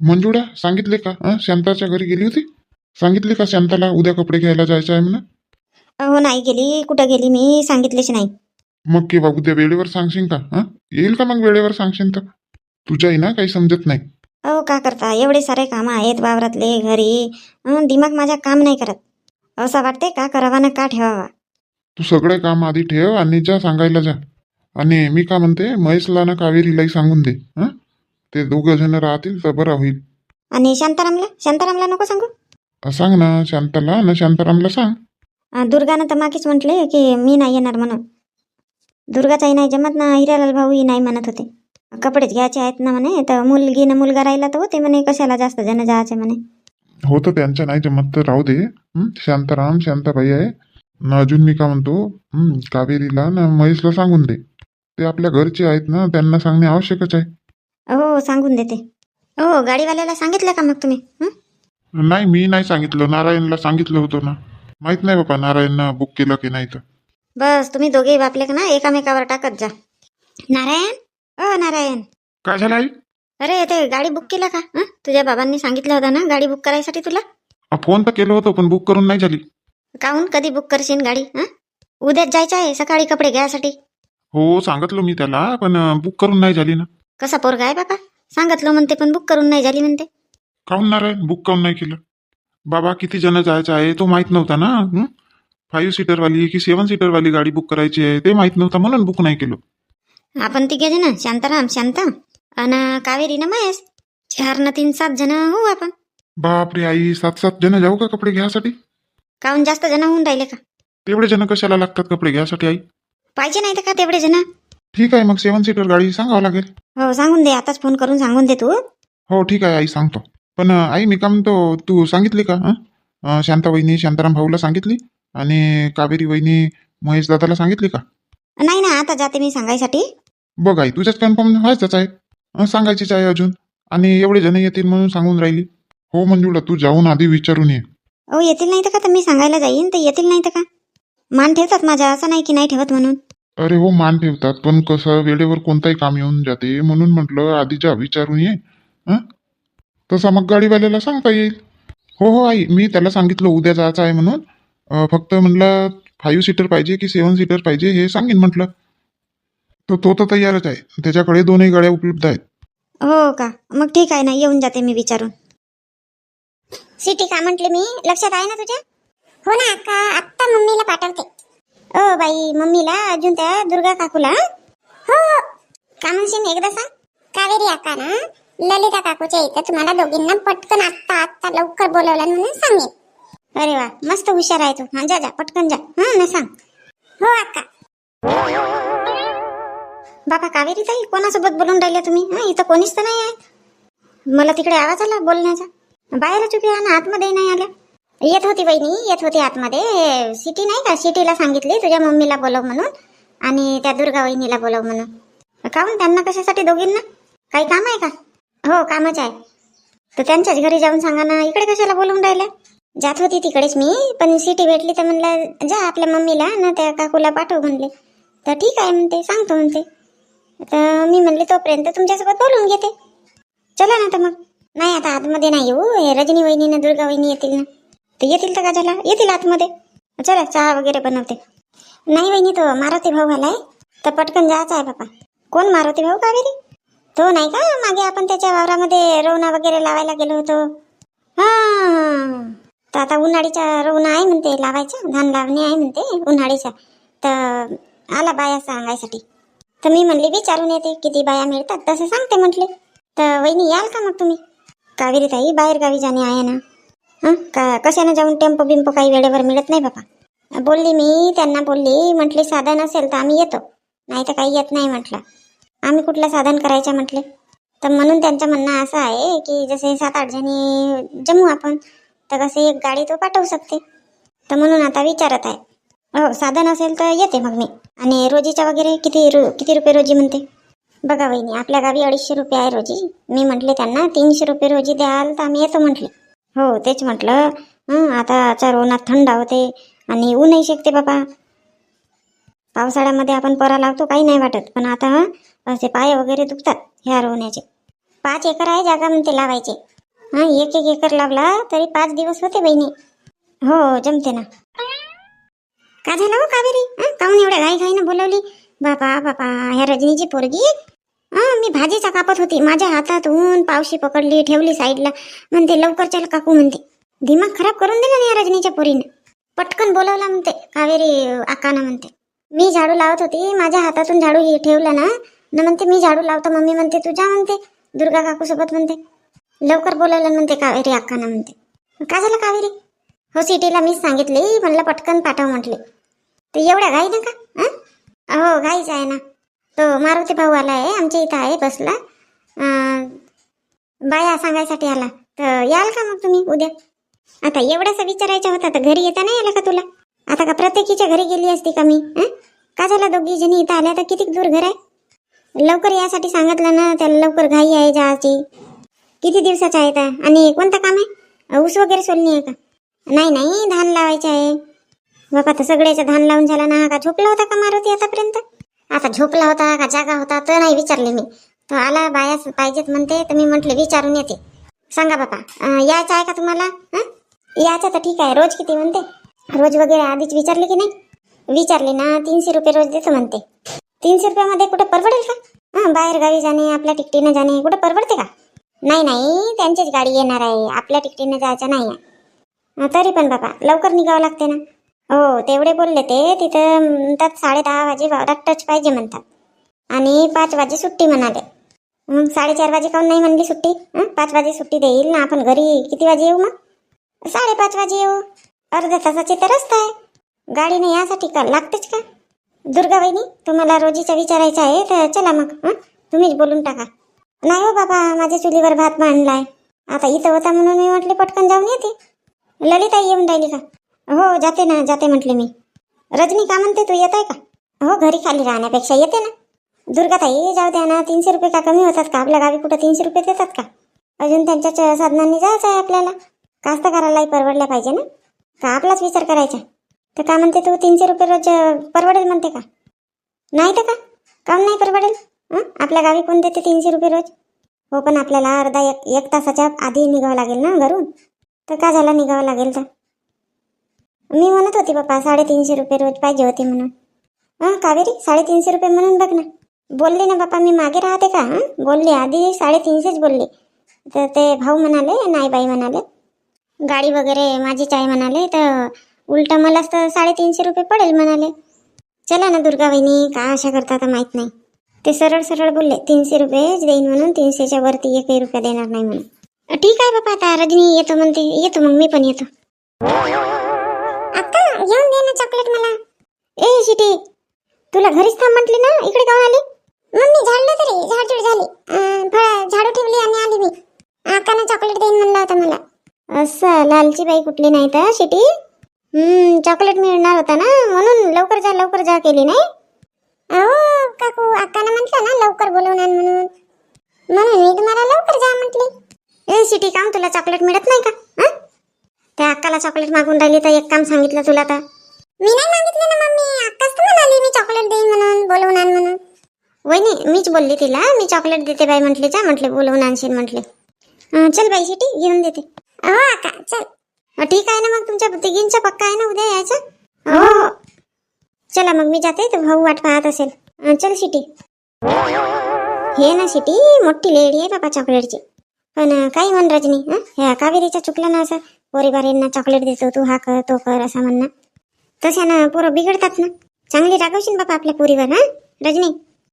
मंजुळा सांगितले का? हं? शांताच्या घरी गेली होती? सांगितले का शांताला उद्या कपडे घ्यायला जायचं आहे म्हणून? हो नाही गेली. कुठं गेली मी सांगितलेच नाही. मग केव्हा उद्या वेळेवर सांगशील का? हं? येईल का मग वेळेवर सांगशील तर? तुझ्याही ना काही समजत नाही. अहो का करता? एवढे सारे कामं आहेत वावरातले घरी. दिमाग माझा काम नाही करत. असं वाटते का? करावा ना का ठेवावा? तू सगळे काम आधी ठेव आणि जा सांगायला जा. आणि मी का म्हणते महेशला ना कावेरीलाही सांगून दे. हं? ते दोघं जण राहतील तर बरं होईल. आणि शांतारामला? शांतारामला नको सांगू? सांग ना शांताला ना शांतारामला सांग. अं, दुर्गानं तर मागेच म्हटले की मी नाही येणार म्हणून. दुर्गाचाही नाही जमत ना हिरालाल भाऊही नाही म्हणत होते. कपडेच घ्यायचे आहेत ना म्हणे तर मुलगी ना मुलगा राहिला तर होते म्हणे कशाला जास्त जण जायचे म्हणे. हो तर त्यांच्या नाही जमत तर राहू दे. हं? शांताराम शांताबाई आहे. न अजून मी का म्हणतो? हं, कावेरीला ना महेशला सांगून दे. ते आपल्या घरचे आहेत ना त्यांना सांगणे आवश्यकच आहे. हो सांगून देते. हो गाडीवाल्याला सांगितलं का मग तुम्ही? हं? नाही मी नाही सांगितलं. नारायणला सांगितलं होतं ना. माहीत नाही बाबा नारायणनं बुक केलं की नाही तर. बस तुम्ही दोघेही बापले का ना एकामेकावर टाकत जा. नारायण? ओ नारायण. काय झालं आई? अरे ते गाडी बुक केला का? हं? तुझ्या बाबांनी सांगितलं होतं ना गाडी बुक करायसाठी तुला? अ, फोन तर केलं होतं पण बुक करून नाही झाली. काहून? कधी बुक करशील गाडी? हं? उद्याच जायचं आहे सकाळी कपडे घ्यायसाठी. हो सांगितलं मी त्याला पण बुक करून नाही झाली ना. कसा पोरगा आहे बाबा? सांगितलं म्हणते पण बुक करून नाही झाली म्हणते. काहून नारायण बुक काहून नाही केलं? बाबा किती जण जायचं आहे तो माहीत नव्हता ना हं? फाईव्ह सीटरवाली की सेवन सीटरवाली गाडी बुक करायची आहे ते माहीत नव्हतं म्हणून बुक नाही केलं. आपण तिघे जण शांताराम शांता अन कावेरी ना महेश चार न तीन सात जण होऊ आपण. बापरे आई सात सात जण जाऊ का कपडे घ्यायसाठी काहून जास्त जण होऊन राहिले का? तेवढे जण कशाला लागतात कपडे घ्यायसाठी आई? पाहिजे नाही तर का तेवढे जण? ठीक आहे मग सेवन सीटर गाडी सांगावं लागेल. हो सांगून दे आताच फोन करून सांगून दे तू. हो ठीक आहे आई सांगतो. पण अं, आई मी का म्हणतो तू सांगितली का हं? अं, शांता वहिनी शांताराम भाऊला सांगितली? आणि कावेरी वहिनी महेश दादाला सांगितली का? नाही ना आता जाते मी सांगायसाठी. बघ आई तुझ्याच कन्फर्म व्हायचंच आहे. अं, सांगायचीच आहे अजून. आणि एवढे जण येतील म्हणून सांगून राहिली. हो मंजुळा तू जाऊन आधी विचारून ये. हो येतील नाही तर का तर मी सांगायला जाईन तर येतील नाही तर का? मान ठेवतात माझ्या असं नाही की नाही ठेवत म्हणून. अरे हो मान ठेवतात पण कसं वेळेवर कोणताही काम येऊन जाते म्हणून म्हटलं आधी जा विचारून ये हं? तसा मग गाडीवाल्याला सांगता येईल. हो हो आई मी त्याला सांगितलं उद्या जायचं आहे म्हणून. अं, फक्त म्हटलं फाईव्ह सीटर पाहिजे की सेवन सीटर पाहिजे हे सांगेन म्हटलं. तर तो तर तयारच आहे. त्याच्याकडे दोनही गाड्या उपलब्ध आहेत. हो का? मग ठीक आहे ना येऊन जाते मी विचारून. सिटी का म्हटले मी? लक्षात आहे ना तुझ्या? हो ना का आत्ता मम्मीला पाठवते. ओ बाई मम्मीला अजून त्या दुर्गा काकूला हो? का म्हणशील एकदा सांग. कावेरी आका ना ललिता काकूच्या इथं तुम्हाला दोघींना पटकन आत्ता आत्ता लवकर बोलवलं म्हणून सांगेन. अरे वा मस्त हुशार आहे तू. हा जा जा पटकन जा. हा ना सांग. हो अक्का बाबा कावेरी ताई कोणासोबत बोलून राहिल्या तुम्ही? हा इथं कोणीच तर नाही आहे. मला तिकडे आवाज आला बोलण्याचा. बाहेरच उभी ना आतमध्ये नाही आल्या. येत होती वहिनी येत होती आतमध्ये. सिटी नाही का? सिटीला सांगितली तुझ्या मम्मीला बोलव म्हणून आणि त्या दुर्गा वहिनीला बोलव म्हणून. काहून हो? त्यांना कशासाठी दोघींना? काही काम आहे का? हो कामच आहे. तर त्यांच्याच घरी जाऊन सांगा ना इकडे कशाला बोलवून राहिल्या? जात होती तिकडेच मी पण सिटी भेटली तर म्हणलं जा आपल्या मम्मीला ना त्या काकूला पाठव म्हणले. तर ठीक आहे म्हणते सांगतो म्हणते. तर मी म्हणले तोपर्यंत तुमच्यासोबत बोलून घेते. चला ना तर मग. नाही आता आतमध्ये नाही येऊ. हे रजनी वहिनी ना दुर्गा वहिनी येतील ना. तर येतील तर का येतील आतमध्ये. चला चहा वगैरे बनवते. नाही बहिणी तो मारुती भाऊ आलाय. तर पटकन जायचं आहे बाबा कोण मारुती भाऊ कावेरी? तो नाही का? मागे आपण त्याच्या वावरामध्ये रोवणा वगैरे लावायला गेलो होतो. हा. तर आता उन्हाळीचा रोवणा आहे म्हणते लावायचा धान लावणी आहे म्हणते उन्हाळीचा तर आला बाया सांगायसाठी. तर मी म्हणली विचारून येते किती बाया मिळतात. तसं सांगते म्हटले. तर वहिनी याल का मग तुम्ही? कावेरी ताई बाहेरगावी जाणे आहे ना. हां? का कशानं जाऊन टेम्पो बिंपो काही वेळेवर मिळत नाही बाबा बोलली मी त्यांना बोलली म्हटली साधन असेल तर आम्ही येतो. नाही तर काही येत नाही म्हटलं. आम्ही कुठलं साधन करायचं म्हटले? तर म्हणून त्यांचं म्हणणं असं आहे की जसे सात आठ जणी जमू आपण तर कसे एक गाडी तो पाठवू शकते. तर म्हणून आता विचारत आहे. हो साधन असेल तर येते मग मी. आणि रोजीच्या वगैरे किती रु किती रुपये रोजी म्हणते? बघा वहिनी आपल्या गावी अडीचशे रुपये आहे रोजी. मी म्हटले त्यांना तीनशे रुपये रोजी द्याल तर आम्ही येतो म्हटले. हो तेच म्हटलं. आता आता रोवणात थंड होते आणि ऊनही शेकते बाबा पावसाळ्यामध्ये आपण परा लावतो काही नाही वाटत. पण आता असे पाय वगैरे दुखतात ह्या रोवण्याचे पाच एकर आहे जागा म्हणते लावायचे. हा एक एक एकर लावला तरी पाच दिवस होते बहिणी. हो जमते ना. का झालं हो कावेरी? काहून एवढ्या घाई घाईनं बोलवली? बापा बापा ह्या रजनीची पोरगी? हा मी भाजीचा कापत होती. माझ्या हातात ऊन पावशी पकडली ठेवली साईडला. म्हणते लवकर चल काकू म्हणते. दिमाग खराब करून दिला ना या रजनीच्या पोरीनं. पटकन बोलावला म्हणते. कावेरी आकाना म्हणते. मी झाडू लावत होती. माझ्या हातातून झाडू हे ठेवला ना? न म्हणते मी झाडू लावतो मम्मी म्हणते तुझ्या म्हणते. दुर्गा काकू सोबत म्हणते. लवकर बोलावलं म्हणते कावेरी अक्काना म्हणते. का झालं कावेरी? हो सिटीला मीच सांगितले. म्हणलं पटकन पाठव म्हटले. तर एवढ्या घाई नका हं? हो घाईच आहे ना. तो मारुती भाऊ आला आहे आमच्या इथं आहे बसला. बाया सांगायसाठी आला. तर याल का मग तुम्ही उद्या? आता एवढासा विचारायचा होता तर घरी येता नाही आला का तुला? आता का प्रत्येकीच्या घरी गेली असती का मी? का झाला दोघी जणी इथं आल्या? तर किती दूर घर आहे? लवकर यासाठी सांगितलं ना त्याला लवकर घाई आहे जायची. किती दिवसाचा आहे का आणि कोणतं काम आहे? ऊस वगैरे सोलणी आहे का? नाही नाही धान लावायचं आहे. बाबा तर सगळ्याचं धान लावून झाला ना हा का झोपला होता का मारुती आतापर्यंत? असा झोपला होता का जागा होता तर नाही विचारले मी. तो आला बायास पाहिजेत म्हणते तर मी म्हटले विचारून येते. सांगा बाबा यायचं आहे का तुम्हाला? यायचं तर ठीक आहे रोज किती म्हणते? रोज वगैरे आधीच विचारले की नाही? विचारले ना तीनशे रुपये रोज देतो म्हणते. तीनशे रुपयामध्ये कुठं परवडेल का? हां बाहेर गावी जाणे आपल्या टिकटीनं जाणे कुठं परवडते का? नाही नाही त्यांचीच गाडी येणार आहे आपल्या टिकटीनं जायचं नाही आहे तरी पण बाबा लवकर निघावं लागते ना. हो तेवढे बोलले ते. तिथं म्हणतात साडे दहा वाजे वावरात टच पाहिजे म्हणतात. आणि पाच वाजे सुट्टी म्हणाले. मग साडेचार वाजे काऊन नाही म्हणली सुट्टी? हं? पाच वाजे सुट्टी देईल ना? आपण घरी किती वाजे येऊ मग? साडेपाच वाजे येऊ. अर्ध्या तासाची तर रस्ता आहे. गाडीने यासाठी का? लागतेच का? दुर्गा वहिनी तुम्हाला रोजीचा विचारायचा आहे तर चला मग. हं? तुम्हीच बोलून टाका. नाही हो बाबा माझ्या चुलीवर भात मांडलाय. आता इथं होता म्हणून मी म्हटले पटकन जाऊन येते. ललिता येऊन राहिली का? हो जाते ना जाते म्हटले मी. रजनी का म्हणते तू येत आहे का? हो घरी खाली राहण्यापेक्षा येते ना. दुर्गाताई जाऊ द्या ना तीनशे रुपये का कमी होतात का? आपल्या गावी कुठं तीनशे रुपये देतात का? अजून त्यांच्या साधनांनी जायचं आहे आपल्याला. कास्तकारालाही परवडल्या पाहिजे ना. का आपलाच विचार करायचा? तर का म्हणते तू तीनशे रुपये रोज परवडेल म्हणते का? नाही तर का? काम नाही परवडेल? आपल्या गावी कोण देते तीनशे रुपये रोज? हो पण आपल्याला अर्धा एक एक तासाच्या आधी निघावं लागेल ना घरून? तर का झाला निघावं लागेल तर? मी म्हणत होती बाप्पा साडेतीनशे रुपये रोज पाहिजे होते म्हणून. हां कावेरी साडेतीनशे रुपये म्हणून बघ ना. बोलले ना बाप्पा मी मागे राहते का? हां बोलले आधी साडेतीनशेच बोलले. तर ते भाऊ म्हणाले नाही बाई म्हणाले गाडी वगैरे माझीच आहे म्हणाले तर उलट मलाच तर साडेतीनशे रुपये पडेल म्हणाले. चला ना दुर्गा वहिनी का अशा करता तर माहीत नाही. ते सरळ सरळ बोलले तीनशे रुपयेच देईन म्हणून तीनशेच्या वरती एकही रुपया देणार नाही म्हणून. ठीक आहे बापा आता रजनी येतो म्हणते येतो मग मी पण येतो. आता येऊन दे ना चॉकलेट मला. ए शिटी तुला घरीच थांब म्हटली ना इकडे का आली. मम्मी झाडलं तरी झाडझूड झाली. अं, फळं झाडू ठेवली आणि आली मी. आकानं चॉकलेट देईन म्हणला होता मला. असं लालची बाई कुठली नाही तर शिटी? हम्म चॉकलेट मिळणार होता ना म्हणून लवकर जा लवकर जा केली नाही. अहो काकू अक्कानं म्हटलं ना लवकर बोलवून आण म्हणून. म्हणून मी तुम्हाला लवकर जा म्हटली. ए सिटी काम तुला चॉकलेट मिळत नाही का हं? त्या अक्काला चॉकलेट मागून राहिली तर एक काम सांगितलं तुला तर मी नाही मागितलं ना मम्मी. अक्काच तर म्हणाली मी चॉकलेट देईन म्हणून बोलवून आण म्हणून. वहिनी मीच बोलली तिला मी चॉकलेट देते बाई म्हटली जा म्हटले बोलवून आणशील म्हटले. चल बाई सिटी घेऊन देते. हो अक्का चल. अं, ठीक आहे ना मग तुमच्या तिघींचा पक्का आहे ना उद्या यायचं? हो. हो चला मग मी जाते तर भाऊ वाट पाहत असेल. अं, चल सिटी हे ना सिटी मोठी लेडी आहे बाबा चॉकलेटची पण अं, काही म्हण रजनी हं? ह्या कावेरीच्या चुकलं ना असं. पोरीबारींना चॉकलेट देतो तू हा कर तो कर असं म्हणणं. तशानं पोरं बिघडतात ना. चांगली रागवशील बापा आपल्या पोरीवर हा? रजनी?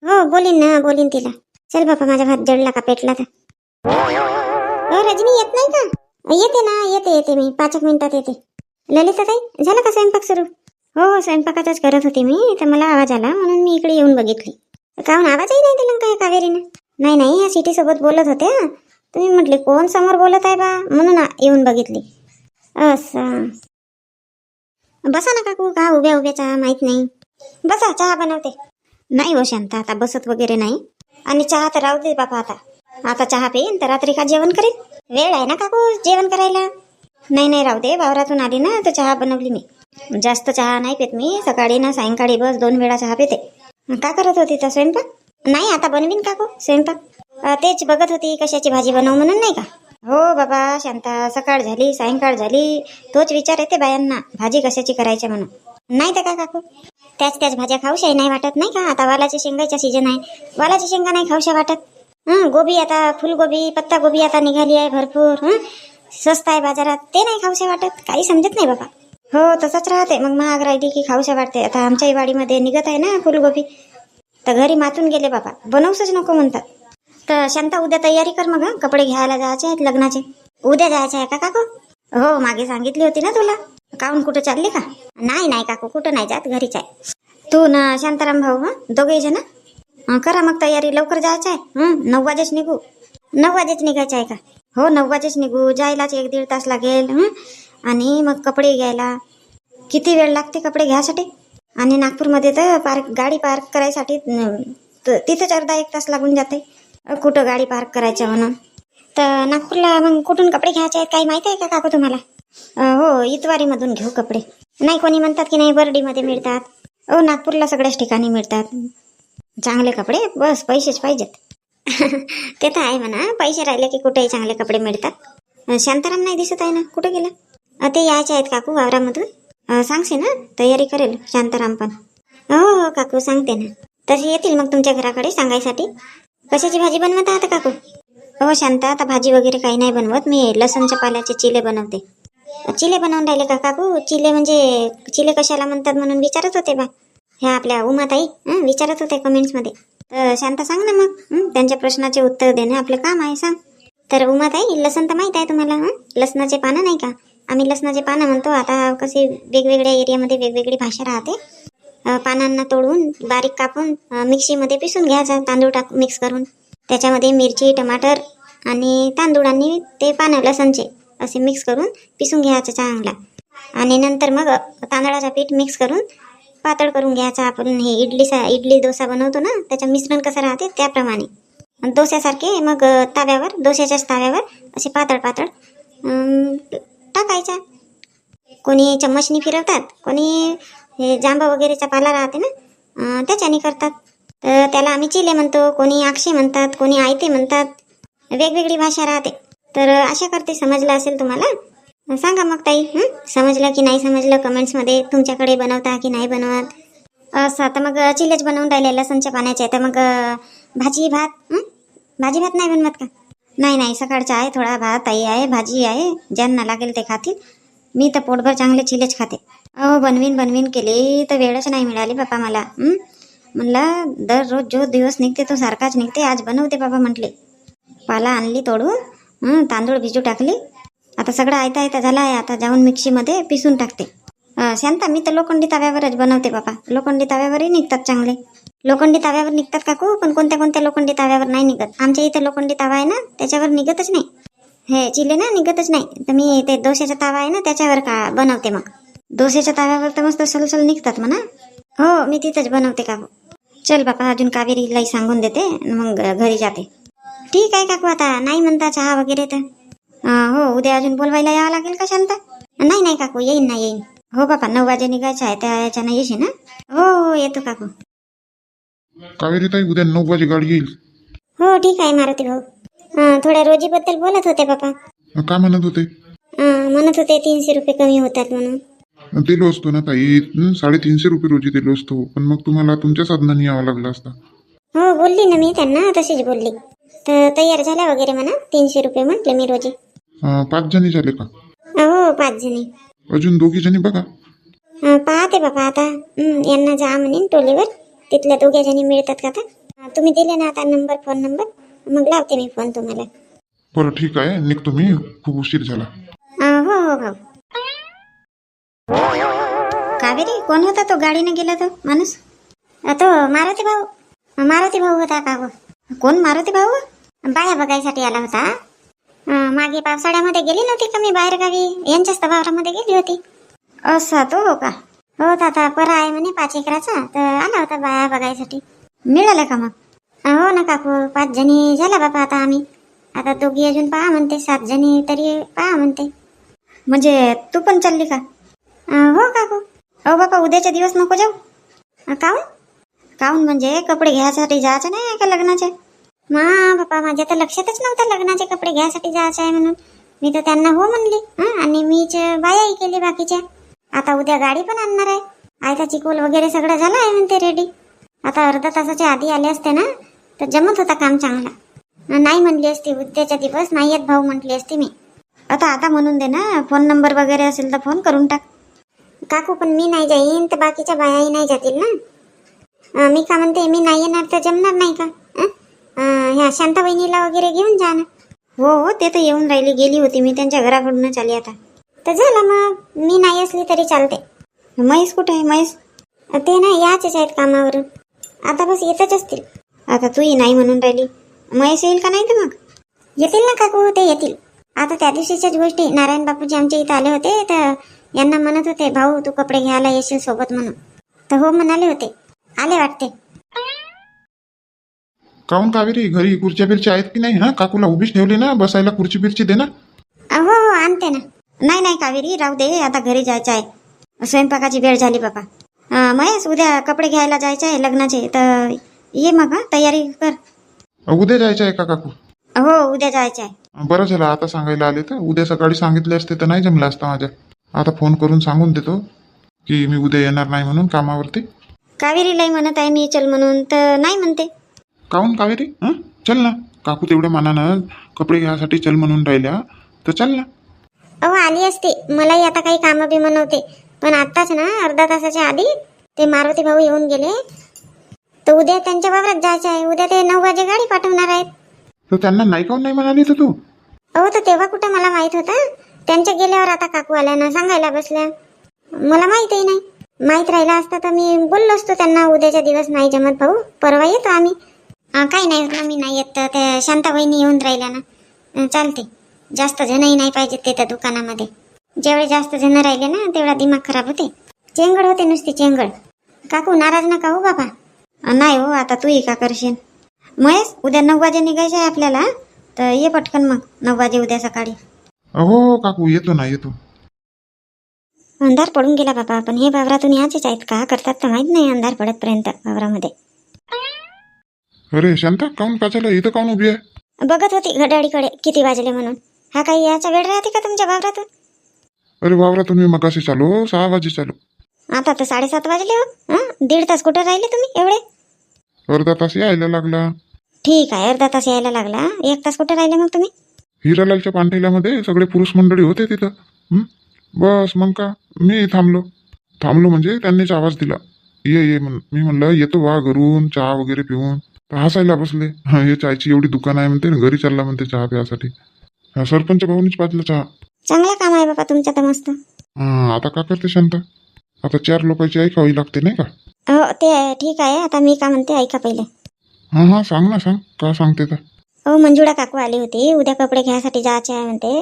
हो बोलीन ना बोलीन तिला. चल बापा माझा भात जडला का पेटला तर. हो रजनी येत नाही का? येते ना येते येते मी. पाच एक मिनिटात येते. ललिता ताई झालं का स्वयंपाक सुरू? हो हो स्वयंपाकाचाच करत होते मी तर मला आवाज आला म्हणून मी इकडे येऊन बघितली. काहून आवाजही नाही दिला काय कावेरीनं? नाही नाही या सिटी सोबत बोलत होते हं. तुम्ही म्हटले कोण समोर बोलत आहे बा? म्हणून आ- येऊन बघितली. असं. बसा ना काकू का उभ्या उभ्या चहा माहीत नाही. बसा चहा बनवते. नाही हो शांत आता बसत वगैरे नाही. आणि चहा तर राहू दे बापा आता. आता चहा पेन तर रात्री का जेवण करेन? वेळ आहे ना काकू जेवण करायला? नाही नाही राहू दे वावरातून आली ना तर चहा बनवली मी. जास्त चहा नाही पेत मी सकाळी ना सायंकाळी बस दोन वेळा चहा पेते. का करत होती तर स्वयंपाक? नाही आता बनवीन काकू स्वयंपाक. तेच बघत होती कशाची भाजी बनवू म्हणून नाही का? हो बाबा शांता सकाळ झाली सायंकाळ झाली. तोच विचार येते बायांना भाजी कशाची करायची म्हणून. नाही तर का काकू? त्याच त्याच भाज्या खाऊशाही नाही वाटत नाही का? आता वालाच्या शेंगाचा सीजन आहे. वालाच्या शेंगा नाही खाऊशा वाटत? हं गोबी आता फुलगोबी पत्ता गोबी आता निघाली आहे भरपूर हं? स्वस्त आहे बाजारात ते नाही खाऊशा वाटत? काही समजत नाही बाबा. हो तसंच राहते. मग महाग राहिली की खाऊशा वाटते? आता आमच्याही वाडीमध्ये निघत आहे ना फुलगोबी. तर घरी मातून गेले बाबा. बनवूसच नको म्हणतात. तर शांता उद्या तयारी कर मग हं. कपडे घ्यायला जायचे आहेत लग्नाचे. उद्या जायचे आहे का काकू? हो मागे सांगितली होती ना तुला. काहून कुठं चालली का? नाही नाही काकू कुठं नाही जात घरीच आहे. तू ना शांताराम भाऊ हं? दोघे जण? हं, करा मग तयारी लवकर जायचं आहे. हं? नऊ वाजेच निघू. नऊ वाजेच निघायचं आहे का? हो नऊ वाजेच निघू. जायलाच एक दीड तास लागेल हं? आणि मग कपडे घ्यायला. किती वेळ लागते कपडे घ्यायसाठी आणि नागपूरमध्ये तर पार्क गाडी पार्क करायसाठी अं, त- तिथंच अर्धा एक तास लागून जाते. कुठं गाडी पार्क करायच्या म्हणून. तर नागपूरला मग कुठून कपडे घ्यायचे आहेत काही माहिती आहे का काकू तुम्हाला? हो इतवारीमधून घेऊ कपडे. नाही कोणी म्हणतात की नाही बर्डीमध्ये मिळतात. हो नागपूरला सगळ्याच ठिकाणी मिळतात. चांगले कपडे बस पैसेच पाहिजेत. ते तर आहे म्हणा पैसे राहिले की कुठेही चांगले कपडे मिळतात. शांताराम नाही दिसत आहे ना कुठं गेलं? ते यायचे आहेत काकू वावरामधून. अ, ना तयारी करेल शांताराम पण. हो हो काकू सांगते ना. तसे येतील मग तुमच्या घराकडे सांगायसाठी. कशाची भाजी बनवत आहात काकू? हो शांता आता भाजी वगैरे काही नाही बनवत. मी लसणच्या पाल्याचे चिले बनवते. चिले बनवून राहिले का काकू? चिले म्हणजे चिले कशाला म्हणतात म्हणून विचारत होते बा. ह्या आपल्या उमाताई विचारत होते कमेंट्समध्ये तर शांता सांग ना मग त्यांच्या प्रश्नाचे उत्तर देणं आपलं काम आहे सांग. तर उमाताई लसण तर माहीत आहे तुम्हाला लसणाचे पानं नाही का? आम्ही लसणाचे पानं म्हणतो आता कसे वेगवेगळ्या एरियामध्ये वेगवेगळी भाषा राहते. पानांना तोडून बारीक कापून मिक्सीमध्ये पिसून घ्यायचा तांदूळ टाक मिक्स करून. त्याच्यामध्ये मिरची टमाटर आणि तांदूळ आणि ते पानं लसणचे असे मिक्स करून पिसून घ्यायचं चांगला. आणि नंतर मग तांदळाचा पीठ मिक्स करून पातळ करून घ्यायचा. आपण हे इडली सा इडली डोसा बनवतो ना त्याचं मिश्रण कसं राहते त्याप्रमाणे. डोस्यासारखे मग ताव्यावर डोस्याच्याच ताव्यावर असे पातळ पातळ टाकायचा कोणी चम्मचनी फिरवतात कोणी हे जांबा वगैरेचा पाला राहते ना त्याच्याने करतात. तर त्याला आम्ही चिले म्हणतो कोणी आक्षी म्हणतात कोणी आयते म्हणतात. वेगवेगळी भाषा राहते. तर अशा करते समजलं असेल तुम्हाला. सांगा मग ताई समजलं की नाही समजलं? कमेंट्समध्ये तुमच्याकडे बनवता की नाही बनवत? असं आता मग चिलेच बनवून राहिले लसणच्या पाण्याचे. तर मग भाजी भात भाजी भात नाही बनवत का? नाही नाही सकाळचा आहे थोडा भात आई आहे भाजी आहे. ज्यांना लागेल ते खातील. मी तर पोटभर चांगले चिलेच खाते. अहो बनवीन बनवीन केली तर वेळच नाही मिळाली बापा मला. म्हणला म्हणलं दररोज जो दिवस निघते तो सारखाच निघते आज बनवते बाबा म्हटले. पाला आणली तोडून तांदूळ भिजू टाकली. आता सगळं आयता आयता झालं आहे आता जाऊन मिक्सीमध्ये पिसून टाकते. शांता मी तर लोखंडी तव्यावरच बनवते बाबा. लोखंडी तव्यावरही निघतात चांगले. लोखंडी तव्यावर निघतात काकू पण कोणत्या कोणत्या लोखंडी तव्यावर नाही निघत. आमच्या इथे लोखंडी तवा आहे ना त्याच्यावर निघतच नाही. हे चिले ना निघतच नाही. तर मी ते दोशाचा तावा आहे ना त्याच्यावर का बनवते मग. डोश्याच्या ताव्यावर तर मस्त सलसल निघतात म्हणा. हो मी तिथंच बनवते काकू. चल बापा अजून कावेरीलाही सांगून देते मग घरी जाते. ठीक आहे काकू आता नाही म्हणता चहा वगैरे तर. हो उद्या अजून बोलवायला यावं लागेल का शांता? नाही नाही काकू येईन ना येईन. हो बापा नऊ वाजे निघायचं आहे त्या याच्यानं येशील ना? हो हो येतो काकू. कावेरी ताई उद्या नऊ वाजे गाडी येईल. हो ठीक आहे मारुती भाऊ. थोड्या रोजीबद्दल बोलत होते बापा. काय म्हणत होते? म्हणत होते तीनशे रुपये कमी होतात म्हणून. दिलो असतो ना ताई. हं, साडेतीनशे रुपये रोजी दिलो असतो पण मग तुम्हाला तुमच्या साधनाने यावं लागलं असतं. हो बोलली ना मी त्यांना तशीच बोलली. तर तयार झाल्या वगैरे म्हणा तीनशे रुपये म्हटले मी रोजी. अं, पाच जणी झाले का? हो पाच जणी. अजून दोघी जणी बघा. अं, पाहते बाबा आता. हं, यांना जा म्हणेन टोलीवर. तिथल्या दोघ्या जणी मिळतात का आता? अं, तुम्ही दिले ना आता नंबर फोन नंबर. मग लावते मी फोन तुम्हाला. बरं ठीक आहे. निघतो मी. खूप उशीर झाला. अं, हो हो भाऊ कावेरी कोण होता तो? गाडीने गेला तो माणूस? तो मारुती भाऊ. मारुती भाऊ होता का गो कोण मारुती भाऊ? बाया बघायसाठी आला होता. मागे पावसाळ्यामध्ये गेली नव्हती का मी बाहेर गावी यांच्याच तबावरामध्ये गेली होती. असा तो हो का? हो आता परा आहे म्हणे पाच एकराचा. तर आला होता बाया बघायसाठी. मिळालं का मग? हो ना काकू पाच जणी झाल्या बाबा आता आम्ही. आता दोघी अजून पहा म्हणते सात जणी तरी पहा म्हणते. म्हणजे तू पण चालली का? हो काकू. अहो बापा उद्याचे दिवस नको जाऊ. काऊन? काऊन म्हणजे कपडे घ्यायसाठी जायचं नाही का लग्नाचे? मा बापा माझ्या तर लक्षातच नव्हतं लग्नाचे कपडे घ्यायसाठी जायचं आहे म्हणून. मी तर त्यांना हो म्हणली आणि मीच बायाही केली बाकीच्या आता उद्या गाडी पण आणणार आहे. आयता चिकोल वगैरे सगळं झालं आहे म्हणते रेडी. आता अर्धा तासाच्या आधी आले असते ना तर जमत होता काम चांगला. नाही म्हणली असती उद्याच्या दिवस नाही येत भाऊ म्हटली असती मी. आता आता म्हणून दे ना फोन नंबर वगैरे असेल तर फोन करून टाक. काकू पण मी नाही जाईन तर बाकीच्या बायाही नाही जातील ना? अं, मी का म्हणते मी नाही येणार तर जमणार नाही का? अं? अं, ह्या शांता बहिणीला वगैरे घेऊन जा ना. हो हो ते तर येऊन राहिली गेली होती मी त्यांच्या घराकडूनच आली आता. तर झालं मग मी नाही असली तरी चालते. महेश कुठे आहे महेश? अं, ते ना याचेच आहेत कामावरून. आता बस येतच असतील. आता तूही नाही म्हणून राहिली. महेश येईल का नाही तर मग? येतील ना काकू ते येतील. आता त्या दिवशीच्याच गोष्टी. नारायण बापूजी आमच्या इथं आले होते तर यांना म्हणत होते भाऊ तू कपडे घ्यायला येशील सोबत म्हणून. तर हो म्हणाले होते. आले वाटते. काहून कावेरी? घरी खुर्च्या बिरच्या आहेत की नाही हा? काकूला उभीच ठेवली ना बसायला खुर्ची बिरची दे ना. हो हो आणते ना. नाही नाही कावेरी राहू दे आता घरी जायचं आहे. स्वयंपाकाची वेळ झाली बाबा. महेश उद्या कपडे घ्यायला जायचे आहे लग्नाचे तर ये मग हा तयारी कर. उद्या जायचं आहे का काकू? हो उद्या जायचं आहे. बरं झालं आता सांगायला आले तर. उद्या सकाळी सांगितले असते तर नाही जमलं असतं माझ्या. आता फोन करून सांगून देतो की मी उद्या येणार नाही म्हणून कामावरती. कावेरीलाही म्हणत आहे मी चल म्हणून तर नाही म्हणते. काहून कावेरी? हं? चल ना. काकू तेवढ्या मानानं कपडे घ्यायसाठी चल म्हणून राहिल्या. तर चल ना. अहो आली असते. मलाही आता काही कामं बी म्हणवते पण आत्ताच ना अर्धा तासाच्या आधी ते मारुती भाऊ येऊन गेले. तर उद्या त्यांच्या वावरात जायचं आहे. उद्या ते नऊ वाजे गाडी पाठवणार आहेत. तर त्यांना नाही काहून नाही म्हणाली तर तू? अहो तर तेव्हा कुठं मला माहीत होतं? त्यांच्या गेल्यावर आता काकू आल्या ना सांगायला बसल्या. मला माहितही नाही. माहीत राहिला असतं तर मी बोललो असतो त्यांना उद्याच्या दिवस नाही जमत भाऊ परवा येतो आम्ही. काही नाही होत ना मी नाही येत तर त्या शांता येऊन राहिल्या ना. अं, चालते. जास्त जणही नाही पाहिजेत ते त्या दुकानामध्ये. जेवढे जास्त जण राहिले ना तेवढा दिमाग खराब होते. चेंगड होते नुसती चेंगड. काकू नाराज नका हो बाबा. अं, नाही हो आता तू ही का करशील? महेश उद्या नऊ वाजे निघायचं आहे आपल्याला तर ये पटकन मग नऊ वाजे उद्या सकाळी. हो हो काकू येतो ना येतो. अंधार पडून गेला बाबा पण हे वावरातून याचेच आहेत का? करतात तर माहीत नाही अंधार पडतपर्यंत वावरामध्ये. अरे शांता काहून काचायला इथं काहून उभी आहे? बघत होती घड्याळीकडे किती वाजले म्हणून. हा काही याचा वेळ राहते का तुमच्या वावरातून? अरे वावरातून मी मगाशी चालू सहा वाजे चालू. आता तर साडेसात वाजले हो. हं? दीड तास कुठे राहिले तुम्ही एवढे? अर्धा तास यायला लागला. ठीक आहे अर्धा तास यायला लागला. एक तास कुठे राहिले मग तुम्ही? हिरालालच्या पांढरील्यामध्ये सगळे पुरुष मंडळी होते तिथं. हं? बस मग का? मी थांबलो. थांबलो म्हणजे त्यांनीच आवाज दिला. ये ये म्हण मी म्हणलं येतो वा घरून चहा वगैरे पिऊन. तर हसायला बसले. हा हे चायची एवढी दुकान आहे म्हणते घरी चालला म्हणते चहा प्यासाठी. हा, सरपंच भाऊनीच पाजलं चहा. चांगलं काम आहे बाबा तुमच्या तर मस्त. हा आता का करते शांता? आता चार लोकांची ऐकावी लागते नाही का? हो ते ठीक आहे. आता मी का म्हणते ऐका पहिले. हा हा सांग ना सांग. का सांगते तर? हो मंजुळा काकू आली होती. उद्या कपडे घ्यायसाठी जायचे आहे म्हणते.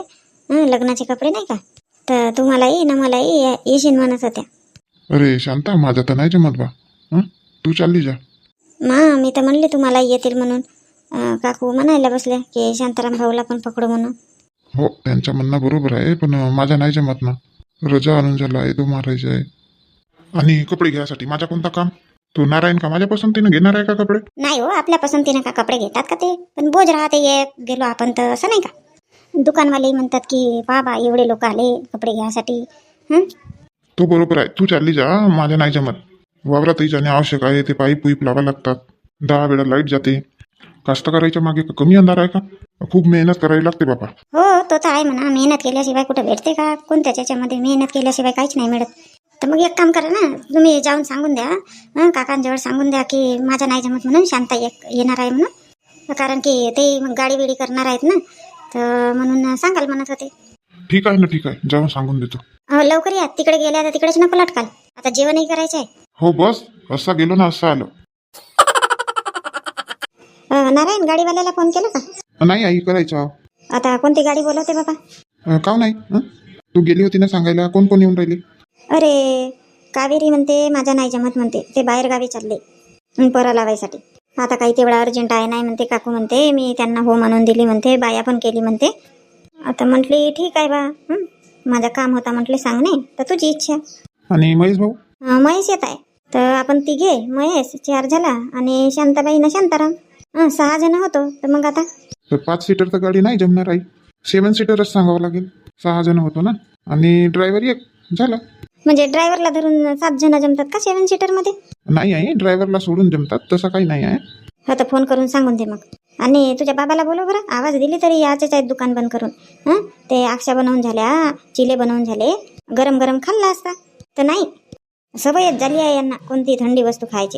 हं, लग्नाचे कपडे नाही का? तर तुम्हालाही ना मलाही ये- येशील म्हणत होत्या. अरे शांता माझा तर नाही जमत बा. हं? तू चालली जा. मा मी तर म्हणले तुम्हाला येतील म्हणून. काकू म्हणायला बसल्या की शांताराम भाऊला पण पकडू म्हणून. हो त्यांच्या म्हणणं बरोबर आहे पण माझ्या नाही जमत ना. रजा आणून झाला आहे तो मारायचा आहे. आणि कपडे घ्यायसाठी माझा कोणता काम? तो नारायण का माझ्या पसंतीनं घेणार आहे का कपडे? नाही हो आपल्या पसंतीनं का कपडे घेतात का ते? पण बोज राहते ये गेलो आपण तर असं नाही का? दुकानवाले म्हणतात की बाबा एवढे लोक आले कपडे घ्यायसाठी हं? तो बरोबर आहे. तू चालली जा माझ्या नाही जमत. वावरातही जाणे आवश्यक आहे ते पाईप पुईप लावा लागतात. दहा वेळा लाइट जाते. कास्तकाराच्या मागे कमी अंधार आहे का? खूप मेहनत करावी लागते बाबा. हो तो तर आहे म्हणा. मेहनत केल्याशिवाय कुठं भेटते का? कोणत्या त्याच्यामध्ये मेहनत केल्याशिवाय काहीच नाही मिळत. तर मग एक काम करा ना तुम्ही जाऊन सांगून द्या हं, काकांजवळ सांगून द्या की माझा नाही जमत म्हणून शांता एक येणार आहे म्हणून. कारण की ते मग गाडी बिडी करणार आहेत ना तर म्हणून सांगाल म्हणत होते. ठीक आहे ना ठीक आहे. जाऊन सांगून देतो. अहो, लवकर या. तिकडे गेल्या तर तिकडेच नको लटकाल. आता जेवणही करायचं आहे. हो बस. असा गेलो ना असा आलो. अं, नारायण गाडीवाल्याला फोन केला का? नाही आई करायचं आता कोणती गाडी बोलवते बाबा? अं, का नाही हं? तू गेली होती ना सांगायला? कोण कोण येऊन राहिली? अरे कावेरी म्हणते माझा नाही जमत म्हणते. ते बाहेर गावी चालले. परा लावायसाठी. आता काही तेवढा अर्जंट आहे नाही म्हणते काकू म्हणते मी त्यांना हो म्हणून दिली म्हणते बाया पण केली म्हणते. आता म्हटली ठीक आहे बा. माझं काम होता म्हटले सांगणे तर तुझी इच्छा. आणि महेश भाऊ? महेश येत आहे. तर आपण तिघे महेश चार झाला आणि शांताबाई ना शांताराम. हं, सहा जण होतो तर मग आता? तर पाच सीटर तर गाडी नाही जमणार आई. सेवन सीटरच सांगावं लागेल. सहा जण होतो ना? आणि ड्रायव्हर एक झालं. म्हणजे ड्रायव्हरला धरून सात जण जमतात का सेवन सीटरमध्ये नाही आहे ड्रायव्हरला सोडून जमतात तसं काही नाही आहे. हो तर फोन करून सांगून दे मग. आणि तुझ्या बाबाला बोलव बरं आवाज दिली तरी याचेच आहेत दुकान बंद करून. हं? ते आक्षा बनवून झाल्या चिले बनवून झाले गरम गरम खाल्ला असता. तर नाही सवयच झाली आहे यांना कोणती थंडी वस्तू खायची.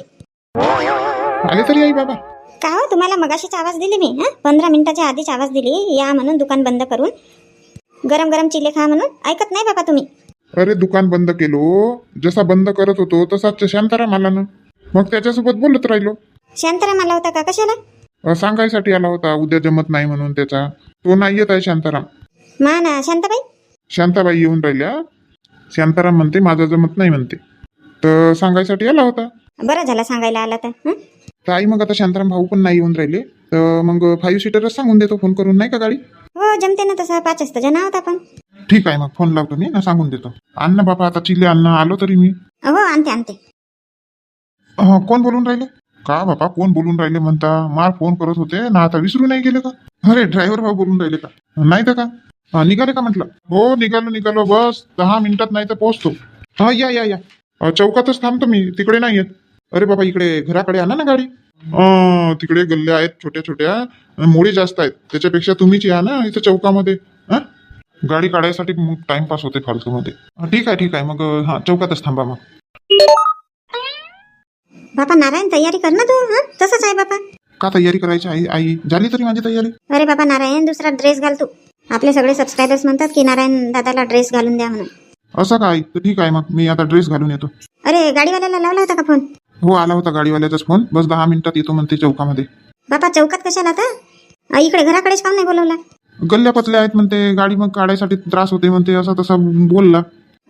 आले तरी आई बाबा. का हो तुम्हाला मगाशीच आवाज दिली मी हं? पंधरा मिनिटाच्या आधीच आवाज दिली या म्हणून दुकान बंद करून. गरम गरम चिले खा म्हणून. ऐकत नाही बाबा तुम्ही. अरे दुकान बंद केलो. जसा बंद करत होतो तसाच शांताराम आला ना. मग त्याच्यासोबत बोलत राहिलो. शांताराम आला होता का? कशाला? अ, सांगायसाठी आला होता. उद्या जमत नाही म्हणून त्याचा. तो नाही येत आहे शांताराम. मा ना शांताबाई? शांताबाई येऊन राहिल्या. शांताराम म्हणते माझं जमत नाही म्हणते. तर सांगायसाठी आला होता. बरं झालं सांगायला आला तर. हं? तर आई मग आता शांताराम भाऊ पण नाही येऊन राहिले. तर मग फाईव्ह सीटरच सांगून देतो फोन करून नाही का गाडी? हो जमते ना तसं. पाचच तर जण आहोत आपण. ठीक आहे मग फोन लावतो मी ना सांगून देतो. अन्न बाबा आता चिल्ले अन्न आलो तरी मी. हो आणते आणते. अं, कोण बोलून राहिले? का बाबा कोण बोलून राहिले म्हणता? मार फोन करत होते ना आता विसरू नाही गेले का? अरे ड्रायव्हर भाऊ बोलून राहिले का? नाही तर का? अं, निघाले का म्हटलं? हो निघालो निघालो बस. दहा मिनिटात नाही तर पोहोचतो. हा या या या. अं, चौकातच थांबतो मी तिकडे नाही येत अरे बाबा इकडे घराकडे आणा ना गाडी. अं, तिकडे गल्ल्या आहेत छोट्या छोट्या. अन् मोडी जास्त आहेत. त्याच्यापेक्षा तुम्हीच या ना इथं चौकामध्ये. हा गाडी काढायसाठी मग टाइमपास होते फालतूमध्ये. ठीक आहे ठीक आहे. मग हा चौकातच थांबा मग. बापा नारायण तयारी कर ना तू हं? तसंच आहे बापा. का तयारी करायची आई? आई झाली तरी माझी तयारी? अरे बाबा नारायण दुसरा ड्रेस घाल तू. आपले सगळे सबस्क्रायबर्स म्हणतात की नारायण दादाला ड्रेस घालून द्या म्हणून. असं काय तर ठीक आहे मग. मी आता ड्रेस घालून येतो. अरे गाडीवाल्याला लावला होता का फोन? हो आला होता गाडीवाल्याचाच फोन. बस दहा मिनिटात येतो म्हणते चौकामध्ये. बापा चौकात कशाला आता? इकडे घराकडेच काऊन नाही बोलवला. गल्ल्या पतल्या आहेत म्हणते गाडी मग काढायसाठी त्रास होते म्हणते असं तसं बोलला.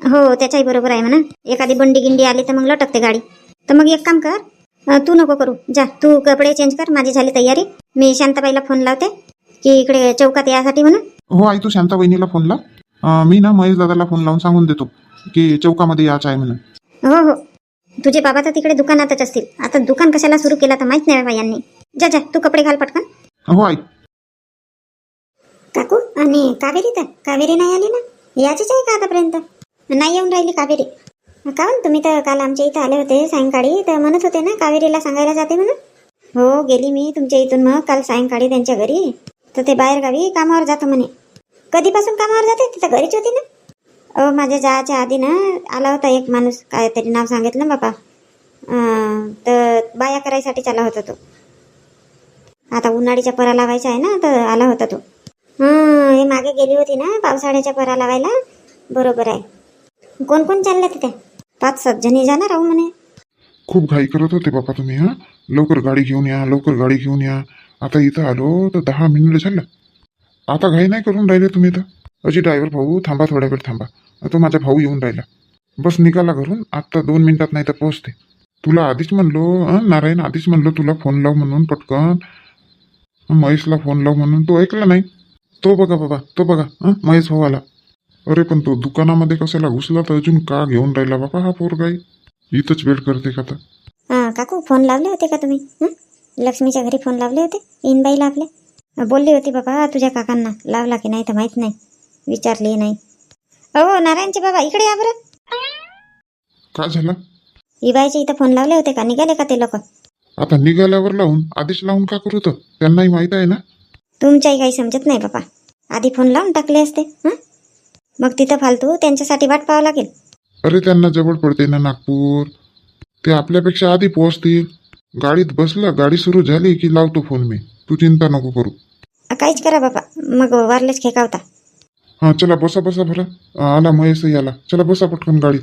हो त्याच्याही बरोबर आहे म्हणा. एखादी बंडी गिंडी आली तर मग लटकते गाडी. तर मग एक काम कर अ, तू नको करू. जा तू कपडे चेंज कर माझी झाली तयारी. मी शांताबाईला फोन लावते की इकडे चौकात यासाठी म्हणून. हो आई तू शांता वहिनीला फोन लाव. अं, मी ना महेश दादाला फोन लावून सांगून देतो की चौकामध्ये यायचं आहे म्हणून. हो हो. तुझे बाबा तर तिकडे दुकानातच असतील. आता दुकान कशाला सुरू केला तर माहीत नाही बाबा यांनी. जा जा तू कपडे घाल पटकन. हो आई. काकू आणि कावेरी तर. कावेरी नाही आली ना? याचीच आहे का आतापर्यंत? नाही येऊन राहिली कावेरी. काहून हो, तुम्ही तर काल आमच्या इथं आले होते सायंकाळी तर म्हणत होते ना कावेरीला सांगायला जाते म्हणून. हो गेली मी तुमच्या इथून मग काल सायंकाळी त्यांच्या घरी. तर ते बाहेरगावी कामावर जातो म्हणे. कधीपासून कामावर जाते? तिथं घरीच होती ना. अहो माझ्या जायच्या आधी ना आला होता एक माणूस काय तरी नाव सांगितलं बापा. तर बाया करायसाठी आला होता तो. आता उन्हाळीच्या परा लावायचा आहे ना तर आला होता तो. हे मागे गेली होती ना पावसाळ्याच्या परा लावायला? बरोबर आहे. कोण कोण चाललं तिथे? पाच सात जणी जाणार आहो म्हणे. खूप घाई करत होते बाबा तुम्ही हा? लवकर गाडी घेऊन या लवकर गाडी घेऊन या. आता इथं आलो तर दहा मिनिट झालं. आता घाई नाही करून राहिले तुम्ही तर. अजी ड्रायव्हर भाऊ थांबा थोड्या वेळ थांबा. तो माझा भाऊ येऊन राहिला. बस निघाला घरून आता दोन मिनिटात नाही तर पोहोचते. तुला आधीच म्हणलो नारायण आधीच म्हणलो तुला फोन लाव म्हणून पटकन. महेशला फोन लाव म्हणून. तू ऐकला नाही. तो बघा बाबा तो बघा हं, महेश भाऊ आला. अरे पण तो दुकानामध्ये कशाला घुसला तर अजून का घेऊन राहिला बाबा हा पोरगाई इथंच वेट करते का आता? हां काकू फोन लावले होते का तुम्ही? हं? लक्ष्मीच्या घरी फोन लावले होते? इनबाईला आपल्या? बोलली होती बाबा तुझ्या काकांना. लावला की नाही तर माहीत नाही. विचारली नाही. हो नारायणचे बाबा इकडे या बरं. काय झालं? इबाईच्या इथं फोन लावले होते का? निघाले का ते लोक? आता निघाल्यावर लावून आधीच लावून का करू तर त्यांनाही माहीत आहे ना? तुमच्याही काही समजत नाही बाबा. आधी फोन लावून टाकले असते हं? मग तिथं फालतू त्यांच्यासाठी वाट पाहावं लागेल. अरे त्यांना जवळ पडते ना नागपूर. ते आपल्यापेक्षा आधी पोहोचतील. गाडीत बसलं गाडी सुरू झाली की लावतो फोन मी. तू चिंता नको करू. अ, काहीच करा बाबा. मग वारलेच खेकावता. हा चला बसा बसा बरं. आला महेश आला चला बसा पटकन गाडीत.